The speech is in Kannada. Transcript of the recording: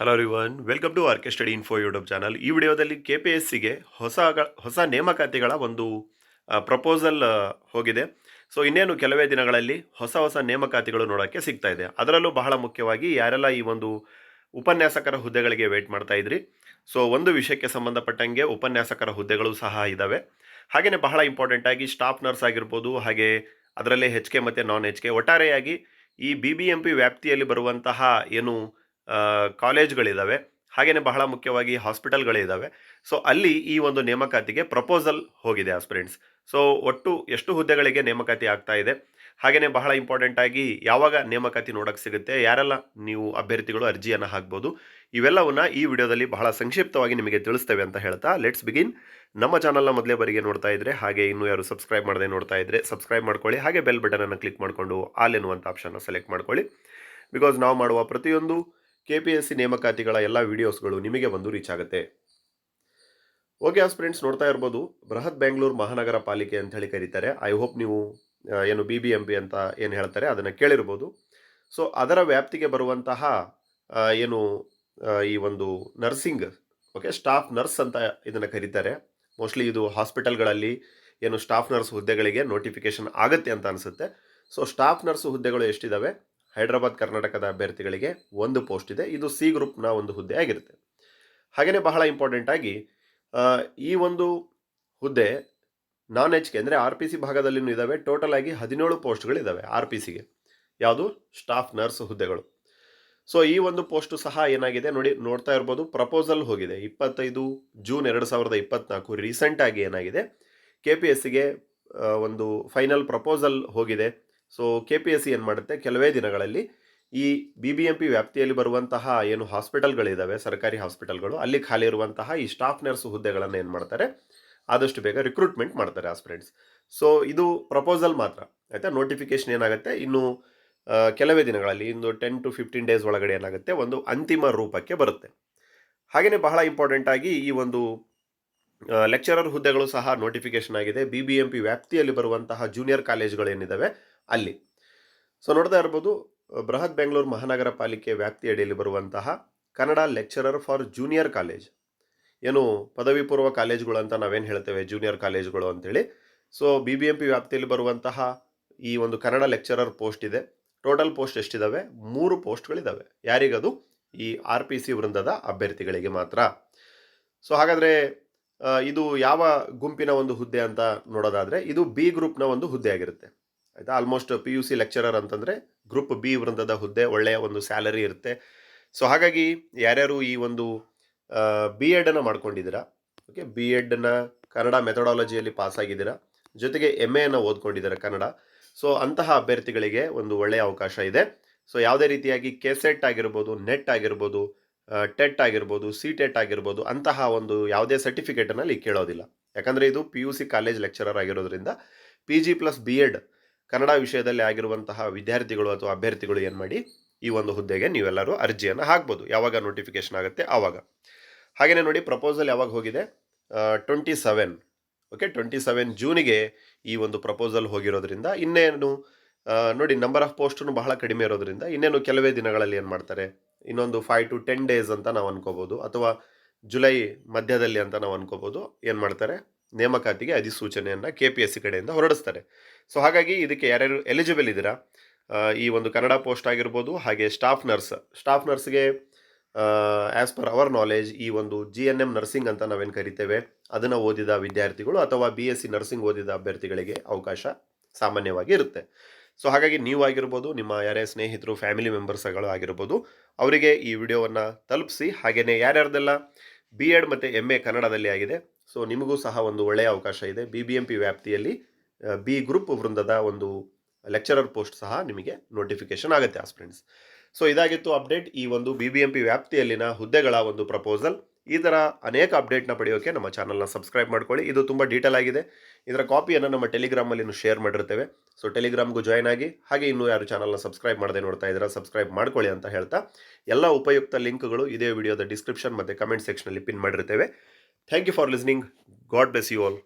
Hello ರಿವನ್ welcome to RK study info YouTube channel ಈ ವಿಡಿಯೋದಲ್ಲಿ ಕೆ ಪಿ ಎಸ್ ಸಿಗೆ ಹೊಸ ಹೊಸ ನೇಮಕಾತಿಗಳ ಒಂದು ಪ್ರಪೋಸಲ್ ಹೋಗಿದೆ. ಸೊ ಇನ್ನೇನು ಕೆಲವೇ ದಿನಗಳಲ್ಲಿ ಹೊಸ ಹೊಸ ನೇಮಕಾತಿಗಳು ನೋಡೋಕ್ಕೆ ಸಿಗ್ತಾ ಇದೆ. ಅದರಲ್ಲೂ ಬಹಳ ಮುಖ್ಯವಾಗಿ ಯಾರೆಲ್ಲ ಈ ಒಂದು ಉಪನ್ಯಾಸಕರ ಹುದ್ದೆಗಳಿಗೆ ವೇಟ್ ಮಾಡ್ತಾ ಇದ್ರಿ. ಸೊ ಒಂದು ವಿಷಯಕ್ಕೆ ಸಂಬಂಧಪಟ್ಟಂಗೆ ಉಪನ್ಯಾಸಕರ ಹುದ್ದೆಗಳು ಸಹ ಇದ್ದಾವೆ ಹಾಗೆಯೇ ಬಹಳ ಇಂಪಾರ್ಟೆಂಟ್ ಆಗಿ ಸ್ಟಾಫ್ ನರ್ಸ್ ಆಗಿರ್ಬೋದು, ಹಾಗೆ ಅದರಲ್ಲೇ ಹೆಚ್ ಕೆ ಮತ್ತು ನಾನ್ ಹೆಚ್ ಕೆ ಒಟ್ಟಾರೆಯಾಗಿ ಈ ಬಿ ಬಿ ಎಂ ಪಿ ವ್ಯಾಪ್ತಿಯಲ್ಲಿ ಬರುವಂತಹ ಏನು ಕಾಲೇಜ್ಗಳಿದ್ದಾವೆ ಹಾಗೆಯೇ ಬಹಳ ಮುಖ್ಯವಾಗಿ ಹಾಸ್ಪಿಟಲ್ಗಳಿದ್ದಾವೆ ಸೊ ಅಲ್ಲಿ ಈ ಒಂದು ನೇಮಕಾತಿಗೆ ಪ್ರಪೋಸಲ್ ಹೋಗಿದೆ ಆಸ್ಪಿರೆಂಟ್ಸ್. ಸೊ ಒಟ್ಟು ಎಷ್ಟು ಹುದ್ದೆಗಳಿಗೆ ನೇಮಕಾತಿ ಆಗ್ತಾ ಇದೆ? ಹಾಗೆಯೇ ಬಹಳ ಇಂಪಾರ್ಟೆಂಟ್ ಆಗಿ ಯಾವಾಗ ನೇಮಕಾತಿ ನೋಡೋಕ್ಕೆ ಸಿಗುತ್ತೆ? ಯಾರೆಲ್ಲ ನೀವು ಅಭ್ಯರ್ಥಿಗಳು ಅರ್ಜಿಯನ್ನು ಹಾಕ್ಬೋದು? ಇವೆಲ್ಲವನ್ನು ಈ ವಿಡಿಯೋದಲ್ಲಿ ಬಹಳ ಸಂಕ್ಷಿಪ್ತವಾಗಿ ನಿಮಗೆ ತಿಳಿಸ್ತೇವೆ ಅಂತ ಹೇಳ್ತಾ ಲೆಟ್ಸ್ ಬಿಗಿನ್ ನಮ್ಮ ಚಾನಲ್ನ ಮೊದಲೇ ಬರಿಗೆ ನೋಡ್ತಾ ಇದ್ರೆ, ಹಾಗೆ ಇನ್ನೂ ಯಾರು ಸಬ್ಸ್ಕ್ರೈಬ್ ಮಾಡದೆ ನೋಡ್ತಾ ಇದ್ರೆ ಸಬ್ಸ್ಕ್ರೈಬ್ ಮಾಡ್ಕೊಳ್ಳಿ, ಹಾಗೆ ಬೆಲ್ ಬಟನನ್ನು ಕ್ಲಿಕ್ ಮಾಡಿಕೊಂಡು ಆಲ್ ಎನ್ನುವಂಥ ಆಪ್ಷನ್ನ ಸೆಲೆಕ್ಟ್ ಮಾಡ್ಕೊಳ್ಳಿ. ಬಿಕಾಸ್ ನಾವು ಮಾಡುವ ಪ್ರತಿಯೊಂದು ಕೆ ಪಿ ಎಸ್ ಸಿ ನೇಮಕಾತಿಗಳ ಎಲ್ಲ ವಿಡಿಯೋಸ್ಗಳು ನಿಮಗೆ ಬಂದು ರೀಚ್ ಆಗುತ್ತೆ. ಓಕೆ ಆಸ್ ಫ್ರೆಂಡ್ಸ್ ನೋಡ್ತಾ ಇರ್ಬೋದು, ಬೃಹತ್ ಬೆಂಗಳೂರು ಮಹಾನಗರ ಪಾಲಿಕೆ ಅಂತ ಹೇಳಿ ಕರೀತಾರೆ. ಐ ಹೋಪ್ ನೀವು ಏನು ಬಿ ಬಿ ಎಂ ಪಿ ಅಂತ ಏನು ಹೇಳ್ತಾರೆ ಅದನ್ನು ಕೇಳಿರ್ಬೋದು. ಸೊ ಅದರ ವ್ಯಾಪ್ತಿಗೆ ಬರುವಂತಹ ಏನು ಈ ಒಂದು ನರ್ಸಿಂಗ್ ಓಕೆ ಸ್ಟಾಫ್ ನರ್ಸ್ ಅಂತ ಇದನ್ನು ಕರೀತಾರೆ. ಮೋಸ್ಟ್ಲಿ ಇದು ಹಾಸ್ಪಿಟಲ್ಗಳಲ್ಲಿ ಏನು ಸ್ಟಾಫ್ ನರ್ಸ್ ಹುದ್ದೆಗಳಿಗೆ ನೋಟಿಫಿಕೇಶನ್ ಆಗುತ್ತೆ ಅಂತ ಅನಿಸುತ್ತೆ. ಸೊ ಸ್ಟಾಫ್ ನರ್ಸ್ ಹುದ್ದೆಗಳು ಎಷ್ಟಿದ್ದಾವೆ ಹೈದರಾಬಾದ್, ಕರ್ನಾಟಕದ ಅಭ್ಯರ್ಥಿಗಳಿಗೆ ಒಂದು ಪೋಸ್ಟ್ ಇದೆ. ಇದು ಸಿ ಗ್ರೂಪ್ನ ಒಂದು ಹುದ್ದೆ ಆಗಿರುತ್ತೆ. ಹಾಗೆಯೇ ಬಹಳ ಇಂಪಾರ್ಟೆಂಟ್ ಆಗಿ ಈ ಒಂದು ಹುದ್ದೆ ನಾನ್ ಎಚ್ ಕೆ ಅಂದರೆ ಆರ್ ಪಿ ಸಿ ಭಾಗದಲ್ಲಿನೂ ಇದ್ದಾವೆ ಟೋಟಲ್ ಆಗಿ ಹದಿನೇಳು ಪೋಸ್ಟ್ಗಳಿದ್ದಾವೆ ಆರ್ ಪಿ ಸಿಗೆ ಯಾವುದು? ಸ್ಟಾಫ್, ನರ್ಸ್ ಹುದ್ದೆಗಳು. ಸೊ, ಈ ಒಂದು ಪೋಸ್ಟು ಸಹ ಏನಾಗಿದೆ ನೋಡಿ, ನೋಡ್ತಾ ಇರ್ಬೋದು. ಪ್ರಪೋಸಲ್ ಹೋಗಿದೆ. ಇಪ್ಪತ್ತೈದು ಜೂನ್ ಎರಡು ಸಾವಿರದ ಇಪ್ಪತ್ನಾಲ್ಕು ರೀಸೆಂಟಾಗಿ ಏನಾಗಿದೆ. ಕೆ ಪಿ ಎಸ್ ಸಿಗೆ ಒಂದು ಫೈನಲ್ ಪ್ರಪೋಸಲ್ ಹೋಗಿದೆ. So K P S C ಏನು ಮಾಡುತ್ತೆ? ಕೆಲವೇ ದಿನಗಳಲ್ಲಿ ಈ ಬಿ ಬಿ ಎಂ ಪಿ ವ್ಯಾಪ್ತಿಯಲ್ಲಿ ಬರುವಂತಹ ಏನು ಹಾಸ್ಪಿಟಲ್ಗಳಿದ್ದಾವೆ ಸರ್ಕಾರಿ ಹಾಸ್ಪಿಟಲ್ಗಳು, ಅಲ್ಲಿ ಖಾಲಿ ಇರುವಂತಹ ಈ ಸ್ಟಾಫ್ ನರ್ಸ್ ಹುದ್ದೆಗಳನ್ನು ಏನು ಮಾಡ್ತಾರೆ? ಆದಷ್ಟು ಬೇಗ ರಿಕ್ರೂಟ್ಮೆಂಟ್ ಮಾಡ್ತಾರೆ ಆಸ್ಪಿರೆಂಟ್ಸ್ ಸೊ ಇದು ಪ್ರಪೋಸಲ್ ಮಾತ್ರ. ಆಯಿತಾ? ನೋಟಿಫಿಕೇಶನ್ ಏನಾಗುತ್ತೆ? ಇನ್ನು ಕೆಲವೇ ದಿನಗಳಲ್ಲಿ ಇಂದು ಟೆನ್ ಟು ಫಿಫ್ಟೀನ್ ಡೇಸ್ ಒಳಗಡೆ ಏನಾಗುತ್ತೆ? ಒಂದು ಅಂತಿಮ ರೂಪಕ್ಕೆ ಬರುತ್ತೆ. ಹಾಗೆಯೇ ಬಹಳ ಇಂಪಾರ್ಟೆಂಟ್ ಆಗಿ ಈ ಒಂದು ಲೆಕ್ಚರರ್ ಹುದ್ದೆಗಳು ಸಹ ನೋಟಿಫಿಕೇಶನ್ ಆಗಿದೆ. ಬಿ ಬಿ ಎಂ ಪಿ ವ್ಯಾಪ್ತಿಯಲ್ಲಿ ಬರುವಂತಹ ಜೂನಿಯರ್ ಕಾಲೇಜ್ಗಳು ಏನಿದ್ದಾವೆ ಅಲ್ಲಿ. ಸೊ ನೋಡ್ತಾ ಇರ್ಬೋದು, ಬೃಹತ್ ಬೆಂಗಳೂರು ಮಹಾನಗರ ಪಾಲಿಕೆ ವ್ಯಾಪ್ತಿಯಡಿಯಲ್ಲಿ ಬರುವಂತಹ Kannada lecturer for junior college ಏನು ಪದವಿ ಪೂರ್ವ ಕಾಲೇಜ್ಗಳು ಅಂತ ನಾವೇನು ಹೇಳ್ತೇವೆ ಜೂನಿಯರ್ ಕಾಲೇಜ್ಗಳು ಅಂತೇಳಿ. So B B M P ವ್ಯಾಪ್ತಿಯಲ್ಲಿ ಬರುವಂತಹ ಈ ಒಂದು ಕನ್ನಡ ಲೆಕ್ಚರರ್ ಪೋಸ್ಟ್ ಇದೆ. ಟೋಟಲ್ ಪೋಸ್ಟ್ ಎಷ್ಟಿದ್ದಾವೆ ಮೂರು ಪೋಸ್ಟ್ಗಳಿದ್ದಾವೆ ಯಾರಿಗದು? ಈ ಆರ್ ಪಿ ಸಿ ವೃಂದದ ಅಭ್ಯರ್ಥಿಗಳಿಗೆ ಮಾತ್ರ. ಸೊ ಹಾಗಾದರೆ ಇದು ಯಾವ ಗುಂಪಿನ ಒಂದು ಹುದ್ದೆ ಅಂತ ನೋಡೋದಾದರೆ, ಇದು ಬಿ ಗ್ರೂಪ್ನ ಒಂದು ಹುದ್ದೆ ಆಗಿರುತ್ತೆ. ಆಯಿತಾ? Almost P U C lecturer ಅಂತಂದರೆ ಗ್ರೂಪ್ ಬಿ ವೃಂದದ ಹುದ್ದೆ, ಒಳ್ಳೆಯ ಒಂದು ಸ್ಯಾಲರಿ ಇರುತ್ತೆ. ಸೊ ಹಾಗಾಗಿ ಯಾರ್ಯಾರು ಈ ಒಂದು ಬಿ ಎಡನ್ನು ಮಾಡ್ಕೊಂಡಿದ್ದೀರಾ? ಓಕೆ ಬಿ ಎಡ್ನ ಕನ್ನಡ ಮೆಥಡಾಲಜಿಯಲ್ಲಿ ಪಾಸ್ ಆಗಿದ್ದೀರಾ? ಜೊತೆಗೆ ಎಂ ಎಯನ್ನು ಓದ್ಕೊಂಡಿದ್ದೀರಾ ಕನ್ನಡ? ಸೊ ಅಂತಹ ಅಭ್ಯರ್ಥಿಗಳಿಗೆ ಒಂದು ಒಳ್ಳೆಯ ಅವಕಾಶ ಇದೆ. ಸೊ ಯಾವುದೇ ರೀತಿಯಾಗಿ ಕೆಸೆಟ್ ಆಗಿರ್ಬೋದು, ನೆಟ್ ಆಗಿರ್ಬೋದು ಟೆಟ್ ಆಗಿರ್ಬೋದು ಸಿ ಟೆಟ್ ಆಗಿರ್ಬೋದು, ಅಂತಹ ಒಂದು ಯಾವುದೇ ಸರ್ಟಿಫಿಕೇಟನ್ನು ಅಲ್ಲಿ ಕೇಳೋದಿಲ್ಲ. ಯಾಕಂದರೆ ಇದು P U C college lecturer ಆಗಿರೋದ್ರಿಂದ P G plus B Ed Kannada ವಿಷಯದಲ್ಲಿ ಆಗಿರುವಂತಹ ವಿದ್ಯಾರ್ಥಿಗಳು ಅಥವಾ ಅಭ್ಯರ್ಥಿಗಳು ಏನು ಮಾಡಿ ಈ ಒಂದು ಹುದ್ದೆಗೆ ನೀವೆಲ್ಲರೂ ಅರ್ಜಿಯನ್ನು ಹಾಕ್ಬೋದು. ಯಾವಾಗ ನೋಟಿಫಿಕೇಶನ್ ಆಗುತ್ತೆ ಆವಾಗ ಹಾಗೆಯೇ ನೋಡಿ ಪ್ರಪೋಸಲ್ ಯಾವಾಗ ಹೋಗಿದೆ? Twenty seven okay twenty seven ಜೂನಿಗೆ ಈ ಒಂದು ಪ್ರಪೋಸಲ್ ಹೋಗಿರೋದ್ರಿಂದ ಇನ್ನೇನು ನೋಡಿ ನಂಬರ್ ಆಫ್ ಪೋಸ್ಟನ್ನು ಬಹಳ ಕಡಿಮೆ ಇರೋದ್ರಿಂದ ಇನ್ನೇನು ಕೆಲವೇ ದಿನಗಳಲ್ಲಿ ಏನು ಮಾಡ್ತಾರೆ? ಇನ್ನೊಂದು ಫೈವ್ ಟು ಟೆನ್ ಡೇಸ್ ಅಂತ ನಾವು ಅನ್ಕೋಬೋದು. ಅಥವಾ ಜುಲೈ ಮಧ್ಯದಲ್ಲಿ ಅಂತ ನಾವು ಅನ್ಕೋಬೋದು. ಏನು ಮಾಡ್ತಾರೆ? ನೇಮಕಾತಿಗೆ ಅಧಿಸೂಚನೆಯನ್ನು ಕೆ ಪಿ ಎಸ್ ಸಿ ಕಡೆಯಿಂದ ಹೊರಡಿಸ್ತಾರೆ. ಸೊ ಹಾಗಾಗಿ ಇದಕ್ಕೆ ಯಾರ್ಯಾರು ಎಲಿಜಿಬಲ್ ಇದ್ದೀರಾ? ಈ ಒಂದು ಕನ್ನಡ ಪೋಸ್ಟ್ ಆಗಿರ್ಬೋದು, ಹಾಗೆ ಸ್ಟಾಫ್ ನರ್ಸ್ ಸ್ಟಾಫ್ ನರ್ಸ್ಗೆ ಆ್ಯಸ್ ಪರ್ ಅವರ್ ನಾಲೆಜ್ ಈ ಒಂದು ಜಿ ಎನ್ ಎಂ ನರ್ಸಿಂಗ್ ಅಂತ ನಾವೇನು ಕರಿತೇವೆ, ಅದನ್ನು ಓದಿದ ವಿದ್ಯಾರ್ಥಿಗಳು ಅಥವಾ ಬಿ ಎಸ್ ಸಿ ನರ್ಸಿಂಗ್ ಓದಿದ ಅಭ್ಯರ್ಥಿಗಳಿಗೆ ಅವಕಾಶ ಸಾಮಾನ್ಯವಾಗಿ ಇರುತ್ತೆ. ಸೊ ಹಾಗಾಗಿ ನೀವು ಆಗಿರ್ಬೋದು, ನಿಮ್ಮ ಯಾರ್ಯಾರ ಸ್ನೇಹಿತರು ಫ್ಯಾಮಿಲಿ ಮೆಂಬರ್ಸ್ಗಳು ಆಗಿರ್ಬೋದು, ಅವರಿಗೆ ಈ ವಿಡಿಯೋವನ್ನು ತಲುಪಿಸಿ ಹಾಗೆಯೇ ಯಾರ್ಯಾರ್ದೆಲ್ಲ ಬಿ ಎಡ್ ಮತ್ತು ಎಂ ಎ ಕನ್ನಡದಲ್ಲಿ ಆಗಿದೆ ಸೊ ನಿಮಗೂ ಸಹ ಒಂದು ಒಳ್ಳೆಯ ಅವಕಾಶ ಇದೆ. ಬಿ ಬಿ ಎಂ ಪಿ ವ್ಯಾಪ್ತಿಯಲ್ಲಿ ಬಿ ಗ್ರೂಪ್ ವೃಂದದ ಒಂದು ಲೆಕ್ಚರರ್ ಪೋಸ್ಟ್ ಸಹ ನಿಮಗೆ ನೋಟಿಫಿಕೇಶನ್ ಆಗುತ್ತೆ ಆಸ್ಪಿರೆಂಟ್ಸ್ ಸೊ ಇದಾಗಿತ್ತು ಅಪ್ಡೇಟ್ ಈ ಒಂದು ಬಿ ಬಿ ಎಂ ಪಿ ವ್ಯಾಪ್ತಿಯಲ್ಲಿನ ಹುದ್ದೆಗಳ ಒಂದು ಪ್ರಪೋಸಲ್ ಈ ಥರ ಅನೇಕ ಅಪ್ಡೇಟ್ನ ಪಡೆಯೋಕ್ಕೆ ನಮ್ಮ ಚಾನಲ್ನ ಸಬ್ಸ್ಕ್ರೈಬ್ ಮಾಡ್ಕೊಳ್ಳಿ. ಇದು ತುಂಬ ಡೀಟೇಲ್ ಆಗಿದೆ. ಇದರ ಕಾಪಿಯನ್ನು ನಮ್ಮ ಟೆಲಿಗ್ರಾಮಲ್ಲಿ ಶೇರ್ ಮಾಡಿರ್ತೇವೆ. ಸೊ ಟೆಲಿಗ್ರಾಮ್ಗೂ ಜಾಯ್ನ್ ಆಗಿ, ಹಾಗೆ ಇನ್ನೂ ಯಾರು ಚಾನಲ್ನ ಸಬ್ಸ್ಕ್ರೈಬ್ ಮಾಡದೆ ನೋಡ್ತಾ ಇದ್ದೀರಾ ಸಬ್ಸ್ಕ್ರೈಬ್ ಮಾಡ್ಕೊಳ್ಳಿ ಅಂತ ಹೇಳ್ತಾ, ಎಲ್ಲ ಉಪಯುಕ್ತ ಲಿಂಕ್ಗಳು ಇದೇ ವಿಡಿಯೋದ ಡಿಸ್ಕ್ರಿಪ್ಷನ್ ಮತ್ತು ಕಮೆಂಟ್ ಸೆಕ್ಷನಲ್ಲಿ ಪಿನ್ ಮಾಡಿರ್ತೇವೆ. Thank you for listening. God bless you all.